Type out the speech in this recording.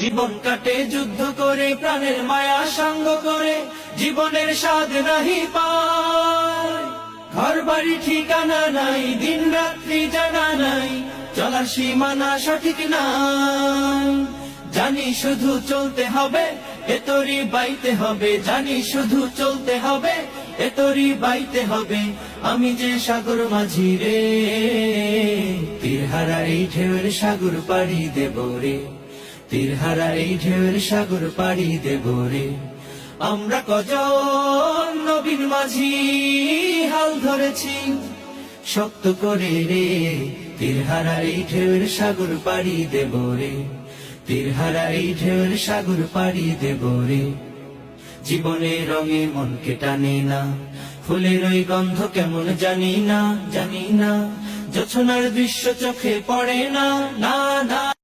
জীবন কাটে, যুদ্ধ করে, প্রাণের মায়া সঙ্গ করে, জীবনের স্বাদ নাহি পায়। ঘর বাড়ি ঠিকানা নাই দিন রাত্রি জানা নাই, চলার সীমানা সঠিক নাই। জানি শুধু চলতে হবে এতরি বাইতে হবে, জানি শুধু চলতে হবে এতরি বাইতে হবে, আমি যে সাগর মাঝি রে। তীরহারা এই ঢেউয়ের সাগর পাড়ি দেব রে। তীরহারা এই ঢেউয়ের সাগর পাড়ি দেব রে। আমরা কজন নবীন মাঝি হাল ধরেছি শক্ত করে রে। তীরহারা এই ঢেউয়ের সাগর পাড়ি দেব রে। তীরহারা এই ঢেউয়ের সাগর পাড়ি দেব রে। জীবনে রঙে মনকে টানে না, ফুলের ওই গন্ধ কেমন জানি না জানি না। জোছনার দৃশ্য চোখে পড়ে না না না।